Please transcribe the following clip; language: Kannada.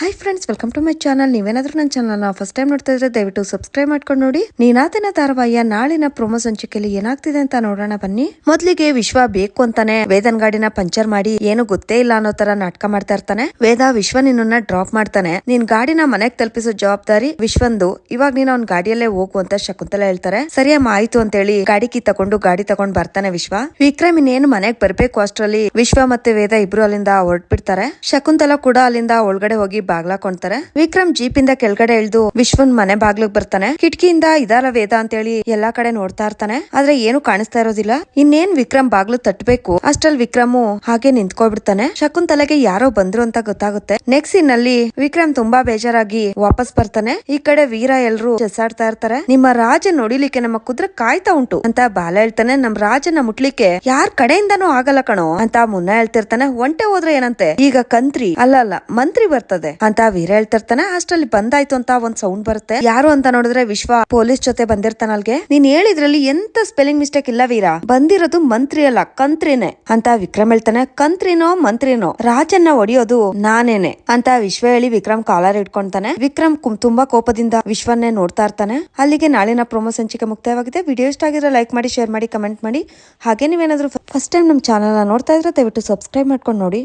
Hi friends welcome to my channel ನೀವೇನಾದ್ರೂ ನನ್ನ ಚಾನಲ್ನ ಫಸ್ಟ್ ಟೈಮ್ ನೋಡ್ತಾ ಇದ್ರೆ ದಯವಿಟ್ಟು ಸಬ್ಸ್ಕ್ರೈಬ್ ಮಾಡ್ಕೊಂಡು ನೋಡಿ. ನೀನಾತಿನ ಧಾರಾವಾಹಿಯ ನಾಳಿನ ಪ್ರೊಮೋ ಸಂಚಿಕೆಯಲ್ಲಿ ಏನಾಗ್ತಿದೆ ಅಂತ ನೋಡೋಣ ಬನ್ನಿ. ಮೊದ್ಲಿಗೆ ವಿಶ್ವ ಬೇಕು ಅಂತಾನೆ ವೇದನ್ ಗಾಡಿನ ಪಂಚರ್ ಮಾಡಿ ಏನು ಗೊತ್ತೇ ಇಲ್ಲ ಅನ್ನೋ ತರ ನಾಟಕ ಮಾಡ್ತಾ ಇರ್ತಾನೆ. ವೇದ ವಿಶ್ವ ನಿನ್ನ ಡ್ರಾಪ್ ಮಾಡ್ತಾನೆ. ನೀನ್ ಗಾಡಿನ ಮನೆಗೆ ತಲುಪಿಸೋ ಜವಾಬ್ದಾರಿ ವಿಶ್ವಂದು. ಇವಾಗ ನೀನ್ ಅವ್ನ ಗಾಡಿಯಲ್ಲೇ ಹೋಗು ಅಂತ ಶಕುಂತಲ ಹೇಳ್ತಾರೆ. ಸರಿಯಮ್ಮ ಆಯ್ತು ಅಂತ ಹೇಳಿ ಗಾಡಿ ಕಿ ತಗೊಂಡು ಗಾಡಿ ತಗೊಂಡ್ ಬರ್ತಾನೆ ವಿಶ್ವ. ವಿಕ್ರಮ್ ಇನ್ನೇನು ಮನೆಗ್ ಬರ್ಬೇಕು ಅಷ್ಟರಲ್ಲಿ ವಿಶ್ವ ಮತ್ತೆ ವೇದ ಇಬ್ರು ಅಲ್ಲಿಂದ ಹೊರಟ್ಬಿಡ್ತಾರೆ. ಶಕುಂತಲ ಕೂಡ ಅಲ್ಲಿಂದ ಒಳಗಡೆ ಹೋಗಿ ಬಾಗ್ಲಾಕೊಂತಾರೆ ವಿಕ್ರಮ್ ಜೀಪ್ ಇಂದ ಕೆಳಗಡೆ ಇಳಿದು ವಿಶ್ವನ್ ಮನೆ ಬಾಗ್ಲಕ್ ಬರ್ತಾನೆ. ಕಿಟಕಿಯಿಂದ ಇದಾರ ವೇದ ಅಂತ ಹೇಳಿ ಎಲ್ಲಾ ಕಡೆ ನೋಡ್ತಾ ಇರ್ತಾನೆ. ಆದ್ರೆ ಏನು ಕಾಣಿಸ್ತಾ ಇರೋದಿಲ್ಲ. ಇನ್ನೇನ್ ವಿಕ್ರಮ್ ಬಾಗ್ಲು ತಟ್ಟಬೇಕು ಅಷ್ಟ್ರಲ್ಲಿ ವಿಕ್ರಮು ಹಾಗೆ ನಿಂತ್ಕೊಬಿಡ್ತಾನೆ ಶಕುಂತಲೆಗೆ ಯಾರೋ ಬಂದ್ರು ಅಂತ ಗೊತ್ತಾಗುತ್ತೆ. ನೆಕ್ಸ್ಟ್ ಸೀನ್ ಅಲ್ಲಿ ವಿಕ್ರಮ್ ತುಂಬಾ ಬೇಜಾರಾಗಿ ವಾಪಸ್ ಬರ್ತಾನೆ. ಈ ಕಡೆ ವೀರ ಎಲ್ರು ಚೆಸಾಡ್ತಾ ಇರ್ತಾರೆ. ನಿಮ್ಮ ರಾಜ ನೋಡಿಲಿಕ್ಕೆ ನಮ್ಮ ಕುದುರೆ ಕಾಯ್ತಾ ಉಂಟು ಅಂತ ಬಾಲ ಹೇಳ್ತಾನೆ. ನಮ್ ರಾಜನ ಮುಟ್ಲಿಕ್ಕೆ ಯಾರ್ ಕಡೆಯಿಂದನೂ ಆಗಲ್ಲ ಕಣೋ ಅಂತ ಮುನ್ನ ಹೇಳ್ತಿರ್ತಾನೆ. ಒಂಟೆ ಹೋದ್ರೆ ಏನಂತೆ? ಈಗ ಕಂತ್ರಿ. ಅಲ್ಲ ಅಲ್ಲ, ಮಂತ್ರಿ ಬರ್ತದೆ. ಅಂತ ವೀರ ಹೇಳ್ತಿರ್ತಾನೆ. ಅಷ್ಟ್ರಲ್ಲಿ ಬಂದಾಯ್ತು ಅಂತ ಒಂದ್ ಸೌಂಡ್ ಬರುತ್ತೆ. ಯಾರು ಅಂತ ನೋಡಿದ್ರೆ ವಿಶ್ವ ಪೊಲೀಸ್ ಜೊತೆ ಬಂದಿರ್ತಾನ ಅಲ್ಗೆ. ನೀನ್ ಹೇಳಿದ್ರಲ್ಲಿ ಎಂತ ಸ್ಪೆಲ್ಲಿಂಗ್ ಮಿಸ್ಟೇಕ್ ಇಲ್ಲ ವೀರ. ಬಂದಿರೋದು ಮಂತ್ರಿ ಅಲ್ಲ ಕಂತ್ರಿನೇ ಅಂತ ವಿಕ್ರಮ್ ಹೇಳ್ತಾನೆ. ಕಂತ್ರಿನೋ ಮಂತ್ರಿನೋ, ರಾಜನ್ನ ಒಡೆಯೋದು ನಾನೇನೆ ಅಂತ ವಿಶ್ವ ಹೇಳಿ ವಿಕ್ರಮ್ ಕಾಲರ್ ಇಟ್ಕೊಂತಾನೆ. ವಿಕ್ರಮ್ ತುಂಬಾ ಕೋಪದಿಂದ ವಿಶ್ವನ್ನೇ ನೋಡ್ತಾ ಇರ್ತಾನೆ. ಅಲ್ಲಿಗೆ ನಾಳಿನ ಪ್ರೊಮೋ ಸಂಚಿಕೆ ಮುಕ್ತಾಯವಾಗಿದೆ. ವಿಡಿಯೋ ಇಷ್ಟ ಆಗಿದ್ರೆ ಲೈಕ್ ಮಾಡಿ ಶೇರ್ ಮಾಡಿ ಕಮೆಂಟ್ ಮಾಡಿ. ಹಾಗೆ ನೀವೇನಾದ್ರೂ ಫಸ್ಟ್ ಟೈಮ್ ನಮ್ಮ ಚಾನಲ್ ನೋಡ್ತಾ ಇದ್ರೆ ದಯವಿಟ್ಟು ಸಬ್ಸ್ಕ್ರೈಬ್ ಮಾಡ್ಕೊಂಡು ನೋಡಿ.